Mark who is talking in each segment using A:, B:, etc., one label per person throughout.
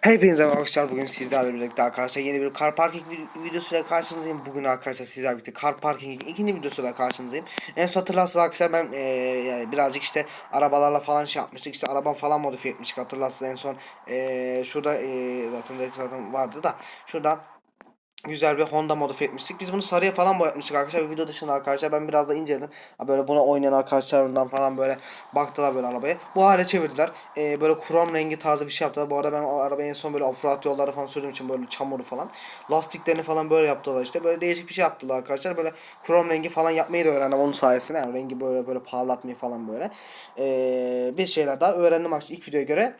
A: Hepinize merhaba arkadaşlar bugün sizlerle birlikte arkadaşlar yeni bir car parking vid- videosuyla karşınızdayım. Bugün arkadaşlar sizlerle birlikte car parkingin ikinci videosuyla karşınızdayım. En son hatırlarsınız arkadaşlar ben eee, yani birazcık işte arabalarla falan şey yapmıştık. İşte arabam falan modifiye etmiştik hatırlarsınız en son eee, şurada eee, zaten zaten vardı da şurada güzel bir Honda modifiye etmiştik. Biz bunu sarıya falan boyatmıştık arkadaşlar. Video dışında arkadaşlar ben biraz da inceledim. Böyle buna oynayan arkadaşlarından falan böyle baktılar böyle arabaya. Bu hale çevirdiler. Ee, böyle krom rengi tarzı bir şey yaptılar. Bu arada ben o arabayı en son böyle offroad yollarda falan sürdüğüm için böyle çamuru falan. Lastiklerini falan böyle yaptılar işte. Böyle değişik bir şey yaptılar arkadaşlar. Böyle krom rengi falan yapmayı da öğrendim onun sayesinde. Yani rengi böyle böyle parlatmayı falan böyle. Ee, bir şeyler daha öğrendim arkadaşlar ilk videoya göre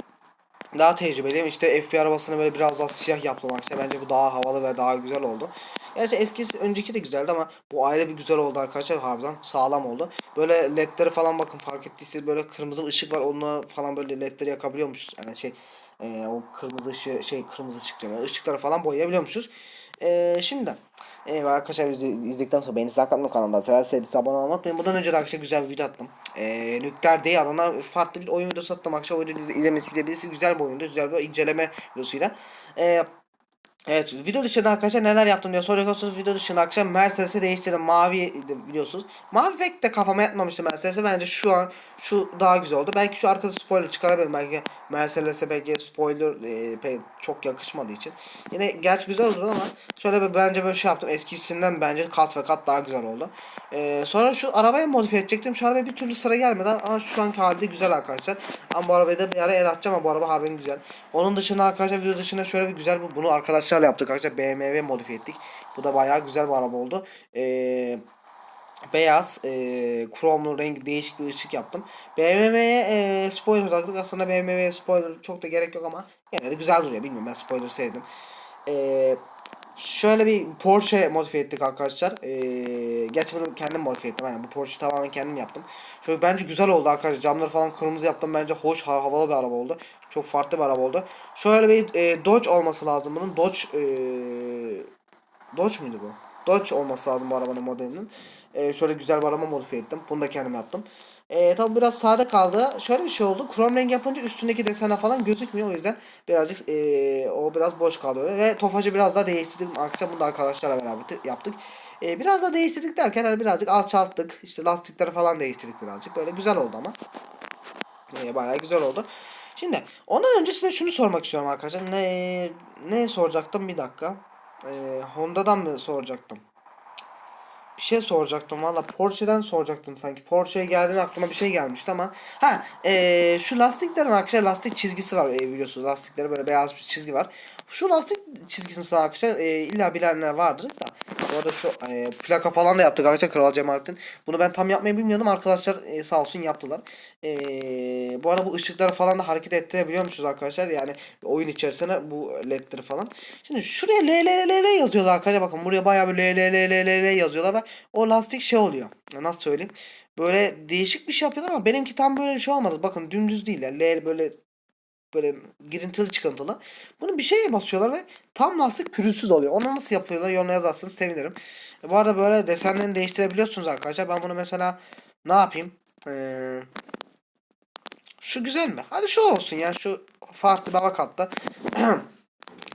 A: daha tecrübeliyim. İşte FB arabasını böyle biraz daha siyah yaptım arkadaşlar. Bence bu daha havalı ve daha güzel oldu. Gerçi eskisi önceki de güzeldi ama bu aile bir güzel oldu arkadaşlar harbiden sağlam oldu. Böyle ledleri falan bakın fark ettiyseniz böyle kırmızı ışık var onunla falan böyle ledleri yakabiliyormuşuz. Yani şey e, o kırmızı ışığı şey kırmızı çıkıyor. Yani ışıkları falan boyayabiliyormuşuz. E, şimdi Evet arkadaşlar izle- izledikten sonra beni sakatlı kanalda severseniz abone olmayı unutmayın. Bundan önce de arkadaşlar güzel bir video attım. Ee, nükleer değil alana farklı bir oyun videosu attım arkadaşlar. O videoyu izle- izlemesi izleyebilirsiniz. Güzel bir oyundu. Güzel bir inceleme videosuyla. Ee, Evet video dışında arkadaşlar neler yaptım diye soruyorsunuz video dışında arkadaşlar Mercedes'i değiştirdim mavi biliyorsunuz Mavi pek de kafama yatmamıştı Mercedes'e bence şu an şu daha güzel oldu. Belki şu arkada spoiler çıkarabilirim belki Mercedes'e belki spoiler e, çok yakışmadığı için. Yine gerçi güzel oldu ama şöyle bir bence böyle şey yaptım. Eskisinden bence kat ve kat daha güzel oldu. Ee, Sonra şu arabaya modifiye edecektim. Şu arabaya bir türlü sıra gelmedi ama şu anki halde güzel arkadaşlar. Ama bu arabaya da bir ara el atacağım ama bu araba harbiden güzel. Onun dışında arkadaşlar video dışında şöyle bir güzel bu bunu arkadaşlarla yaptık arkadaşlar. BMW modifiye ettik. Bu da bayağı güzel bir araba oldu. Eee beyaz e, kromlu rengi değişik bir ışık yaptım. BMW'ye e, spoiler taktık. Aslında BMW'ye spoiler çok da gerek yok ama yine de güzel duruyor. Bilmiyorum ben spoiler sevdim. E, şöyle bir Porsche modifiye ettik arkadaşlar. E, gerçi bunu kendim modifiye ettim. Yani bu Porsche tamamen kendim yaptım. Şöyle bence güzel oldu arkadaşlar. Camları falan kırmızı yaptım. Bence hoş ha- havalı bir araba oldu. Çok farklı bir araba oldu. Şöyle bir e, Dodge olması lazım bunun. Dodge e, Dodge muydu bu? Dodge olması lazım bu arabanın modelinin. Ee, şöyle güzel bir araba modifiye ettim. Bunu da kendim yaptım. Ee, tabi biraz sade kaldı. Şöyle bir şey oldu. Krom renk yapınca üstündeki desenler falan gözükmüyor. O yüzden birazcık ee, o biraz boş kaldı öyle. Ve tofacı biraz daha değiştirdik. Arkadaşlar bunu da arkadaşlarla beraber yaptık. Ee, biraz daha değiştirdik derken hani birazcık alçalttık. İşte lastikleri falan değiştirdik birazcık. Böyle güzel oldu ama. Ee, bayağı güzel oldu. Şimdi ondan önce size şunu sormak istiyorum arkadaşlar. Ne ne soracaktım bir dakika. Ee, Honda'dan mı soracaktım? Bir şey soracaktım valla Porsche'den soracaktım sanki. Porsche'ye geldiğinde aklıma bir şey gelmişti ama. Ha ee, şu lastiklerin arkadaşlar lastik çizgisi var e, biliyorsunuz. Lastikleri böyle beyaz bir çizgi var. Şu lastik çizgisini arkadaşlar e, illa bilenler vardır arada şu e, plaka falan da yaptık arkadaşlar Kral Cemalettin. Bunu ben tam yapmayı bilmiyordum. Arkadaşlar e, sağ olsun yaptılar. E, bu arada bu ışıkları falan da hareket ettirebiliyormuşuz arkadaşlar. Yani oyun içerisine bu ledleri falan. Şimdi şuraya L L L L yazıyorlar arkadaşlar. Bakın buraya bayağı bir L L L L L L yazıyorlar ve o lastik şey oluyor. Nasıl söyleyeyim? Böyle değişik bir şey yapıyorlar ama benimki tam böyle bir şey olmadı. Bakın dümdüz değil. Yani L böyle böyle girintili çıkıntılı. Bunu bir şeye basıyorlar ve tam lastik pürüzsüz oluyor. Onu nasıl yapıyorlar yorumlara yazarsanız sevinirim. E, bu arada böyle desenlerini değiştirebiliyorsunuz arkadaşlar. Ben bunu mesela ne yapayım? Ee, şu güzel mi? Hadi şu olsun ya. Şu farklı bir hava kattı.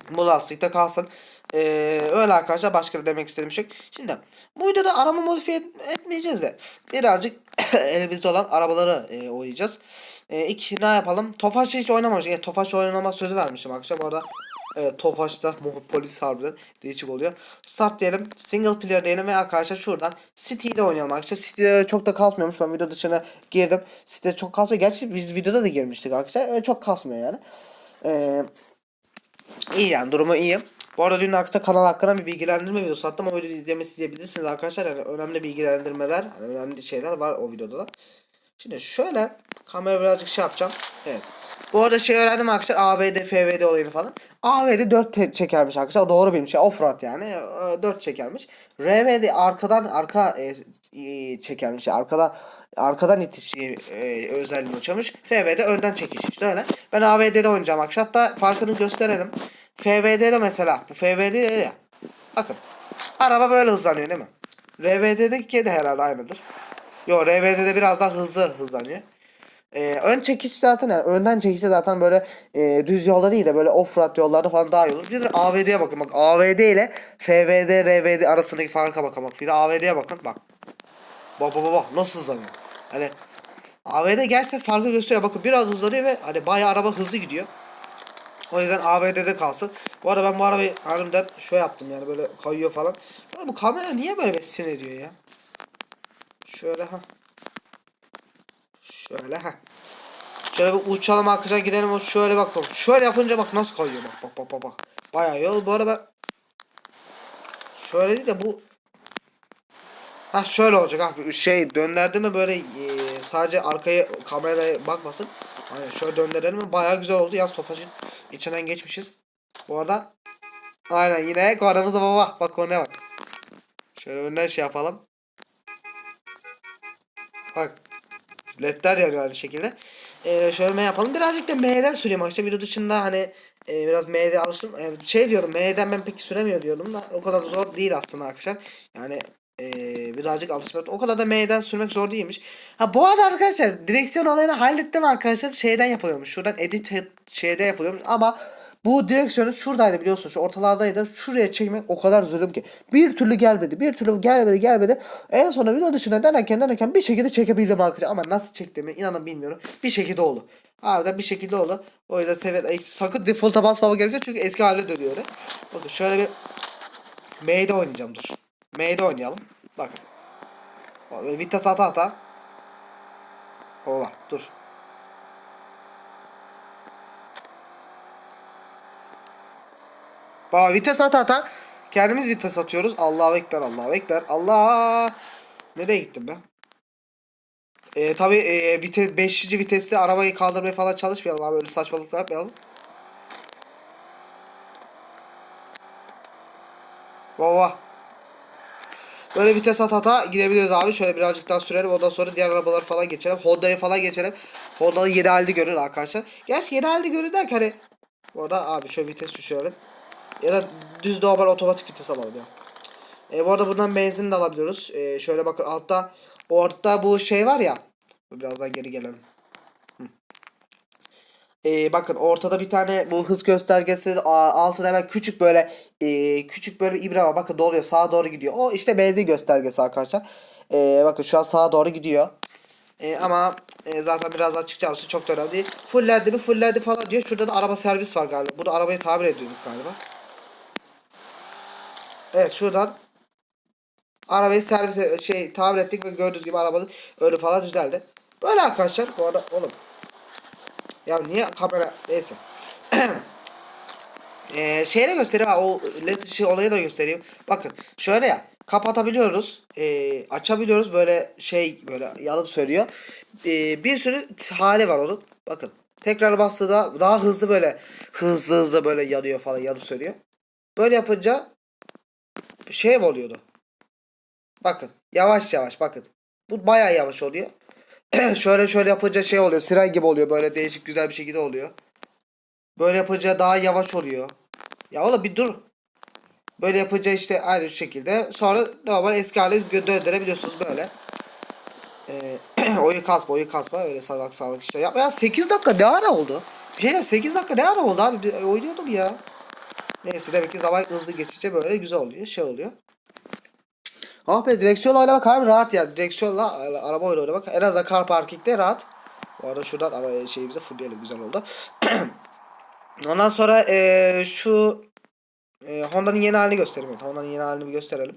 A: bu lastikte kalsın. Ee, öyle arkadaşlar başka da demek istediğim şey. Şimdi bu videoda araba modifiye et- etmeyeceğiz de birazcık elimizde olan arabaları e, oynayacağız. E, ilk ne yapalım? Tofaş'ta hiç oynamamıştık. Yani Tofaş'ta oynama sözü vermiştim arkadaşlar. Bu arada evet, Tofaş'ta polis harbiden değişik oluyor. Start diyelim. Single player diyelim ve arkadaşlar şuradan City'de oynayalım arkadaşlar. City'de çok da kasmıyormuş. Ben video dışına girdim. City'de çok kasmıyor. Gerçi biz videoda da girmiştik arkadaşlar. Öyle çok kasmıyor yani. Eee İyi yani durumu iyi. Bu arada dün arkadaşlar kanal hakkında bir bilgilendirme videosu attım. O videoyu izlemesi izleyebilirsiniz arkadaşlar. Yani önemli bilgilendirmeler, önemli şeyler var o videoda da. Şimdi şöyle kamera birazcık şey yapacağım. Evet. Bu arada şey öğrendim arkadaşlar AVD, FVD olayını falan. AVD 4 te- çekermiş arkadaşlar. Doğru bilmiş. Offroad yani. e, 4 çekermiş. RVD arkadan arka e, e, çekermiş. Arkadan arkadan itiş e, özelliğini uçamış. FVD önden çekiş işte öyle. Ben AVD'de oynayacağım arkadaşlar. Hatta farkını gösterelim. FVD'de mesela. Bu FVD ya. Bakın. Araba böyle hızlanıyor değil mi? RVD'deki de herhalde aynıdır. Yo RVD'de biraz daha hızlı hızlanıyor. Ee, ön çekiş zaten yani önden çekişte zaten böyle e, düz yolda değil de böyle offroad yollarda falan daha iyi olur. Bir de AVD'ye bakın bak AVD ile FVD, RVD arasındaki farka bakın bak. Bir de AVD'ye bakın bak. Bak bak bak nasıl hızlanıyor. Hani AVD gerçekten farkı gösteriyor. Bakın biraz hızlanıyor ve hani bayağı araba hızlı gidiyor. O yüzden AVD'de kalsın. Bu arada ben bu arabayı harbiden şöyle yaptım yani böyle kayıyor falan. Bu kamera niye böyle sinir ediyor ya? Şöyle ha. Şöyle ha. Şöyle bir uçalım arkadaşlar gidelim şöyle bakalım. Şöyle yapınca bak nasıl kayıyor bak bak bak bak bak. Bayağı yol bu arada. Şöyle değil de bu Ha şöyle olacak abi şey döndürdü mi böyle e, sadece arkaya kameraya bakmasın. Aynen şöyle döndürelim mi bayağı güzel oldu. Yaz Tofaş'ın içinden geçmişiz. Bu arada aynen yine kornamızda baba. Bak kornaya bak. Şöyle önden şey yapalım. Bak. Ledler yanıyor aynı şekilde. Ee, şöyle M yapalım. Birazcık da M'den süreyim arkadaşlar. Video dışında hani e, biraz M'de alıştım. E, şey diyordum M'den ben pek süremiyor diyordum da o kadar zor değil aslında arkadaşlar. Yani e, birazcık alışmak. O kadar da M'den sürmek zor değilmiş. Ha bu arada arkadaşlar direksiyon olayını hallettim arkadaşlar. Şeyden yapılıyormuş. Şuradan edit şeyde yapılıyormuş ama bu direksiyonu şuradaydı biliyorsun şu ortalardaydı. Şuraya çekmek o kadar zulüm ki. Bir türlü gelmedi. Bir türlü gelmedi gelmedi. En sonunda video dışına denerken denerken bir şekilde çekebildim arkadaşlar. Ama nasıl çektiğimi inanın bilmiyorum. Bir şekilde oldu. Harbiden bir şekilde oldu. O yüzden sevet sakın default'a basmama gerekiyor çünkü eski haline dönüyor öyle. Bakın şöyle bir M'de oynayacağım dur. M'de oynayalım. Bak. Vites ata ata. Ola dur. Bak vites ata ata. Kendimiz vites atıyoruz. Allahu Ekber Allahu Ekber. Allah. Nereye gittim ben? Ee, tabi e, vites, 5. viteste arabayı kaldırmaya falan çalışmayalım abi. Öyle saçmalıklar yapmayalım. Baba. Böyle vites at ata gidebiliriz abi. Şöyle birazcık daha sürelim. Ondan sonra diğer arabalar falan geçelim. Honda'ya falan geçelim. Honda'nın 7 halde görün arkadaşlar. Gerçi 7 halde görün derken hani. Bu arada abi şöyle vites düşürelim. Ya da düz normal otomatik vites alalım ya. E, bu arada buradan benzin de alabiliyoruz. E, şöyle bakın altta orta bu şey var ya. Birazdan geri gelelim. E, bakın ortada bir tane bu hız göstergesi altında hemen küçük böyle e, küçük böyle bir ibre var. Bakın doluyor sağa doğru gidiyor. O işte benzin göstergesi arkadaşlar. E, bakın şu an sağa doğru gidiyor. E, ama e, zaten biraz daha çıkacağımız çok da önemli değil. Fullendi mi fullendi falan diyor. Şurada da araba servis var galiba. Bu da arabayı tamir ediyorduk galiba. Evet şuradan arabayı servis şey tamir ettik ve gördüğünüz gibi arabanın önü falan düzeldi. Böyle arkadaşlar bu arada oğlum. Ya niye kamera neyse. ee, şeyle göstereyim ha o led ışığı olayı da göstereyim. Bakın şöyle ya kapatabiliyoruz. E, açabiliyoruz böyle şey böyle yanıp söylüyor. E, bir sürü hali var onun. Bakın tekrar bastığında daha hızlı böyle hızlı hızlı böyle yanıyor falan yanıp söylüyor. Böyle yapınca şey oluyordu? Bakın yavaş yavaş bakın. Bu bayağı yavaş oluyor. şöyle şöyle yapınca şey oluyor. Siren gibi oluyor. Böyle değişik güzel bir şekilde oluyor. Böyle yapınca daha yavaş oluyor. Ya oğlum bir dur. Böyle yapınca işte aynı şekilde. Sonra normal eski hale döndürebiliyorsunuz böyle. Ee, oyu kasma oyu kasma. Öyle salak salak işte. Ya, ya 8 dakika ne ara oldu? Bir şeyler 8 dakika ne ara oldu abi? Oynuyordum ya. Neyse demek ki zaman hızlı geçince böyle güzel oluyor. Şey oluyor. Ah be direksiyonla oynamak harbi rahat ya. Direksiyonla araba öyle oynamak. En azından car parkingde rahat. Bu arada şuradan ara şeyimize fullleyelim güzel oldu. Ondan sonra ee, şu e, Honda'nın yeni halini göstereyim. Evet, Honda'nın yeni halini bir gösterelim.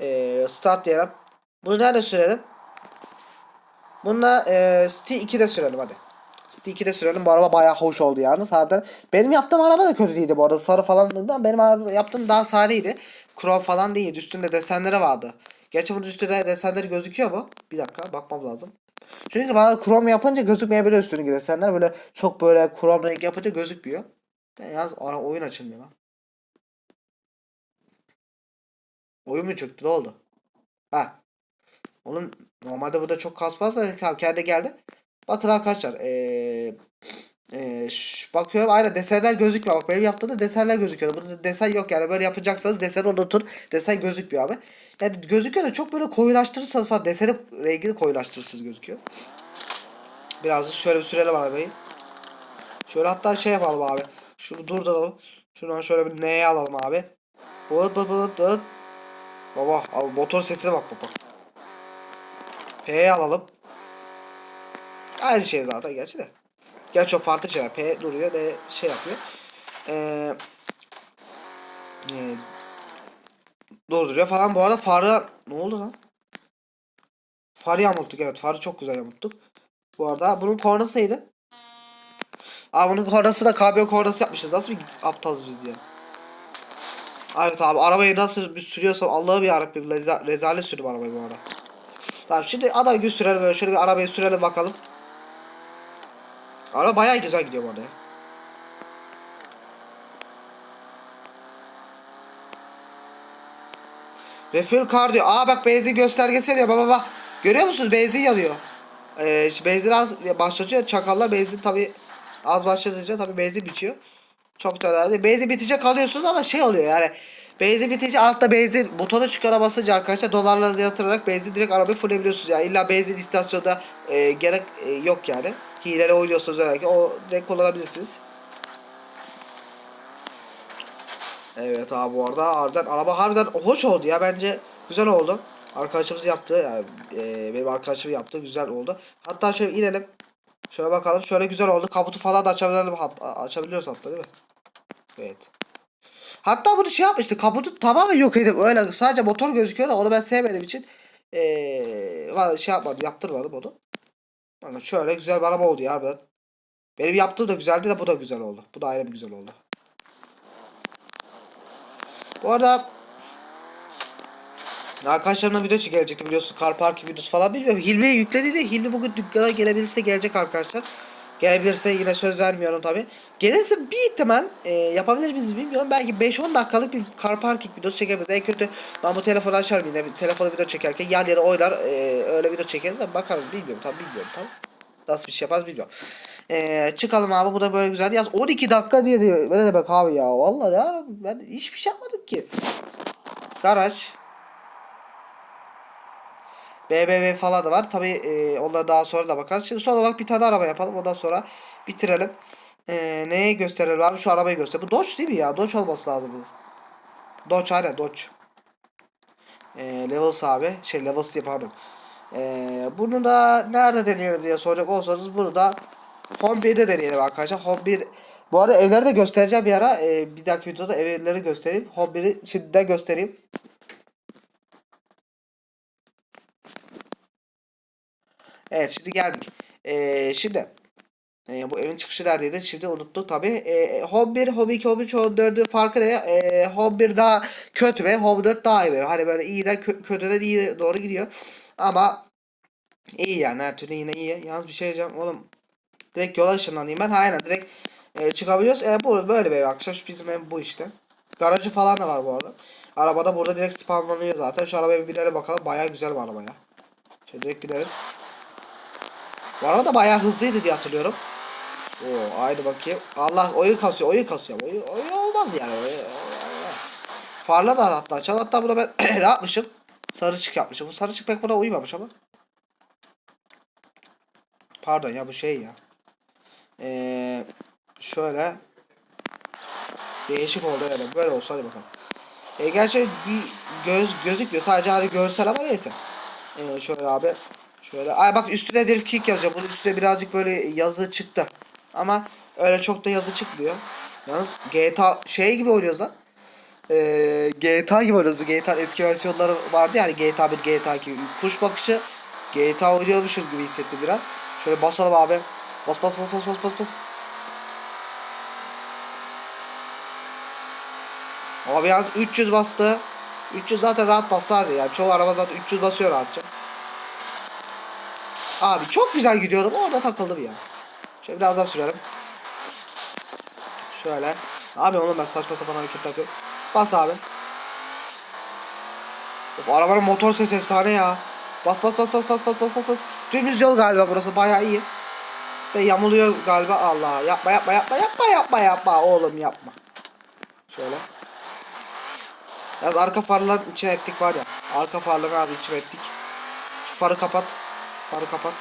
A: E, start diyelim. Bunu nerede sürelim? Bunda e, Sti 2'de sürelim hadi. Sti 2'de sürelim. Bu araba bayağı hoş oldu yani. Harbiden. Benim yaptığım araba da kötü değildi bu arada. Sarı falan da benim araba yaptığım daha sarıydı. Krom falan değil. Üstünde desenleri vardı. Gerçi bunun üstünde desenleri gözüküyor mu? Bir dakika bakmam lazım. Çünkü bana krom yapınca gözükmeyebiliyor üstündeki desenler. Böyle çok böyle krom renk yapınca gözükmüyor. Yaz ara oyun açılmıyor lan. Oyun mu çıktı? Ne oldu? Ha. Onun normalde burada çok kasmaz da kendi geldi. Bakın arkadaşlar ee, ee, şş, bakıyorum aynen desenler gözükmüyor. Bak benim yaptığımda desenler gözüküyor. Burada desen yok yani böyle yapacaksanız deseni unutun. Desen gözükmüyor abi. Yani gözüküyor da çok böyle koyulaştırırsanız falan deseni rengini koyulaştırırsınız gözüküyor. Biraz şöyle bir sürelim arabayı. Şöyle hatta şey yapalım abi. Şunu durduralım. Şuradan şöyle bir neye alalım abi. Bıt bıt bıt bıt. Baba abi motor sesine bak baba. P'ye alalım. Aynı şey zaten gerçi de. Gerçi çok farklı şeyler. P duruyor D şey yapıyor. Ee, e, durduruyor falan. Bu arada farı ne oldu lan? Farı yamulttuk evet. Farı çok güzel yamulttuk. Bu arada bunun kornası neydi? Abi bunun kornası da KBO kornası yapmışız. Nasıl bir aptalız biz ya. Evet abi arabayı nasıl bir sürüyorsam Allah'ı bir yarabbim reza rezalet sürdüm arabayı bu arada. Tamam şimdi adam gibi sürelim böyle şöyle bir arabayı sürelim bakalım. Araba bayağı güzel gidiyor bu arada ya. Refuel car diyor. Aa bak benzin göstergesi diyor. Baba baba. Görüyor musunuz? Benzin yanıyor. Ee, işte benzin az başlatıyor. Çakallar benzin tabi az başlatınca tabi benzin bitiyor. Çok da önemli. Benzin bitince kalıyorsunuz ama şey oluyor yani. Benzin bitince altta benzin butona çıkara basınca arkadaşlar dolarlarınızı yatırarak benzin direkt arabayı fulleyebiliyorsunuz. Yani illa benzin istasyonda e, gerek e, yok yani. Hileli oynuyorsunuz özellikle o direkt kullanabilirsiniz. Evet abi bu arada harbiden araba harbiden hoş oldu ya bence güzel oldu. Arkadaşımız yaptı yani e, benim arkadaşım yaptı güzel oldu. Hatta şöyle inelim. Şöyle bakalım şöyle güzel oldu. Kaputu falan da açabilirim hatta açabiliyoruz hatta değil mi? Evet. Hatta bunu şey yapmıştı kaputu tamamen yok edip öyle sadece motor gözüküyor da onu ben sevmediğim için ee, şey yapmadım yaptırmadım onu. Bakın şöyle güzel bir araba oldu ya ben. Benim yaptığım da güzeldi de bu da güzel oldu. Bu da ayrı bir güzel oldu. Bu arada Arkadaşlarımla video gelecekti biliyorsun car parking videosu falan bilmiyorum. Hilmi yükledi de Hilmi bugün dükkana gelebilirse gelecek arkadaşlar. Gelebilirse yine söz vermiyorum tabi. Gelirse bir ihtimal e, yapabilir miyiz bilmiyorum. Belki 5-10 dakikalık bir car parking videosu çekebiliriz. En kötü ben bu telefonu açarım yine. Telefonu video çekerken yan yana oynar e, öyle video çekeriz de bakarız bilmiyorum tam bilmiyorum tam. Nasıl bir şey yaparız bilmiyorum. E, çıkalım abi bu da böyle güzel. Yaz 12 dakika diye diyor. Ne demek abi ya. Vallahi ya ben hiçbir şey yapmadık ki. Garaj. BBV falan da var. Tabi e, onlara daha sonra da bakarız. Şimdi son olarak bir tane araba yapalım. Ondan sonra bitirelim. E, neye gösterelim abi? Şu arabayı göster. Bu Dodge değil mi ya? Dodge olması lazım bu. Dodge aynen Dodge. E, Levels abi. Şey Levels diye pardon. E, bunu da nerede deneyelim diye soracak olsanız bunu da Home 1'de deneyelim arkadaşlar. Home 1 bu arada evleri de göstereceğim bir ara. E, bir dahaki videoda evleri göstereyim. Home 1'i şimdiden göstereyim. Evet şimdi geldik. Ee, şimdi e, bu evin çıkışı neredeydi? Şimdi unuttuk tabi. E, Home 1, Home 2, Home 3, Home 4'ün farkı ne? E, Home 1 daha kötü ve Home 4 daha iyi. Be. Hani böyle iyiden kö kötüden iyi doğru gidiyor. Ama iyi yani her türlü yine iyi. Yalnız bir şey diyeceğim oğlum. Direkt yola ışınlanayım ben. Aynen direkt e, çıkabiliyoruz. E, bu böyle bir ev arkadaşlar. Şu bizim ev bu işte. Garajı falan da var bu arada. Arabada burada direkt spawnlanıyor zaten. Şu arabaya bir binelim bakalım. Baya güzel bir araba ya. Şöyle direkt binelim. Bu arada bayağı hızlıydı diye hatırlıyorum. Oo haydi bakayım. Allah oyun kasıyor oyun kasıyor. Oyun, oyun olmaz yani. Oyun, Farlar da hatta açalım. Hatta burada ben ne yapmışım? Sarı çık yapmışım. Bu sarı çık pek buna uymamış ama. Pardon ya bu şey ya. Ee, şöyle. Değişik oldu yani. Böyle olsa hadi bakalım. E, gerçi bir göz gözükmüyor. Sadece hani görsel ama neyse. Ee, şöyle abi. Şöyle ay bak üstüne drift kick yazıyor. Bunun üstüne birazcık böyle yazı çıktı. Ama öyle çok da yazı çıkmıyor. Yalnız GTA şey gibi oynuyoruz lan. Ee, GTA gibi oynuyoruz. Bu GTA eski versiyonları vardı yani GTA 1, GTA 2. Kuş bakışı GTA oynuyormuşum gibi hissettim biraz. Şöyle basalım abi. Bas bas bas bas bas bas bas. Abi yalnız 300 bastı. 300 zaten rahat basardı yani. Çoğu araba zaten 300 basıyor rahatça. Abi çok güzel gidiyordum. Orada takıldım ya. Şöyle biraz daha sürelim. Şöyle. Abi oğlum ben saçma sapan hareket takıyorum. Bas abi. Of, arabanın motor sesi efsane ya. Bas bas bas bas bas bas bas bas bas. Dümdüz yol galiba burası bayağı iyi. De yamuluyor galiba Allah. Yapma yapma yapma yapma yapma yapma oğlum yapma. Şöyle. Yaz arka farların içine ettik var ya. Arka farları abi içine ettik. Şu farı kapat. Farı kapat.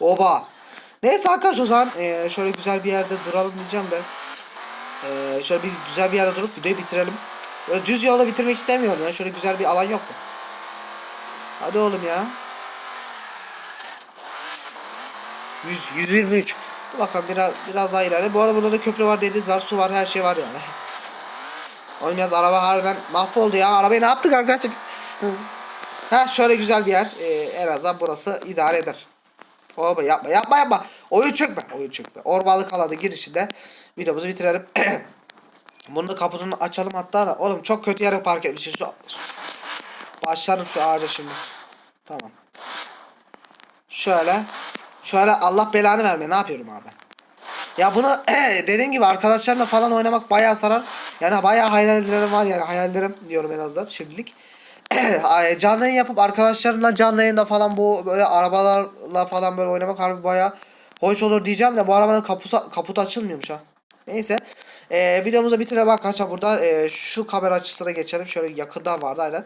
A: Oba. Neyse arkadaşlar o zaman e, şöyle güzel bir yerde duralım diyeceğim de. E, şöyle bir güzel bir yerde durup videoyu bitirelim. Böyle düz yolda bitirmek istemiyorum ya. Şöyle güzel bir alan yok mu? Hadi oğlum ya. 100, 123. Dur Bakalım biraz biraz daha ileride. Bu arada burada da köprü var, deniz var, su var, her şey var yani. Oğlum yaz araba harbiden mahvoldu ya. Arabayı ne yaptık arkadaşlar biz? Ha şöyle güzel bir yer. Ee, en azından burası idare eder. Oba yapma yapma yapma. Oyun çökme. Oyun çökme. Orbalık alanı girişinde videomuzu bitirelim. Bunu da kaputunu açalım hatta da. Oğlum çok kötü yere park etmişiz. Şu... Başlarım şu ağaca şimdi. Tamam. Şöyle. Şöyle Allah belanı verme. Ne yapıyorum abi? Ya bunu dediğim gibi arkadaşlarla falan oynamak bayağı sarar. Yani bayağı hayallerim var yani hayallerim diyorum en azından şimdilik. Canlı yayın yapıp arkadaşlarımla canlı yayında falan bu böyle arabalarla falan böyle oynamak harbi bayağı hoş olur diyeceğim de bu arabanın kapusu, kaputu açılmıyormuş ha. Neyse. Ee, videomuzu bitirelim arkadaşlar burada. Ee, şu kamera açısına geçelim. Şöyle yakında vardı aynen.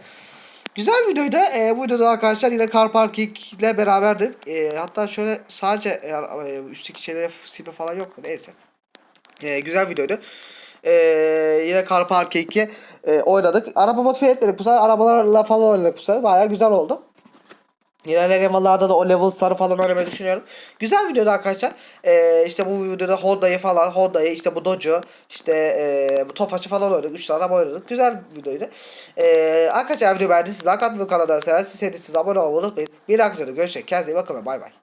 A: Güzel videoydu. Ee, bu videoda arkadaşlar yine car parking ile beraberdik. Ee, hatta şöyle sadece e, e, üstteki şeylere sipe falan yok mu? Neyse. Ee, güzel videoydu. Ee, yine car parking'i e, oynadık. Araba modifiye etmedik bu sefer. Arabalarla falan oynadık bu sefer. Baya güzel oldu. İlerleyen zamanlarda da o levels'ları falan oynamayı düşünüyorum. Güzel videodu arkadaşlar. Ee, işte bu videoda Honda'yı falan, Honda'yı işte bu Dodge'u, işte e, bu Tofaş'ı falan oynadık. 3 tane oynadık. Güzel videoydu. Ee, arkadaşlar video beğendiyseniz like atmayı kanalda seversiniz. Abone olmayı unutmayın. Bir dahaki videoda görüşürüz. Kendinize iyi bakın ve bay bay.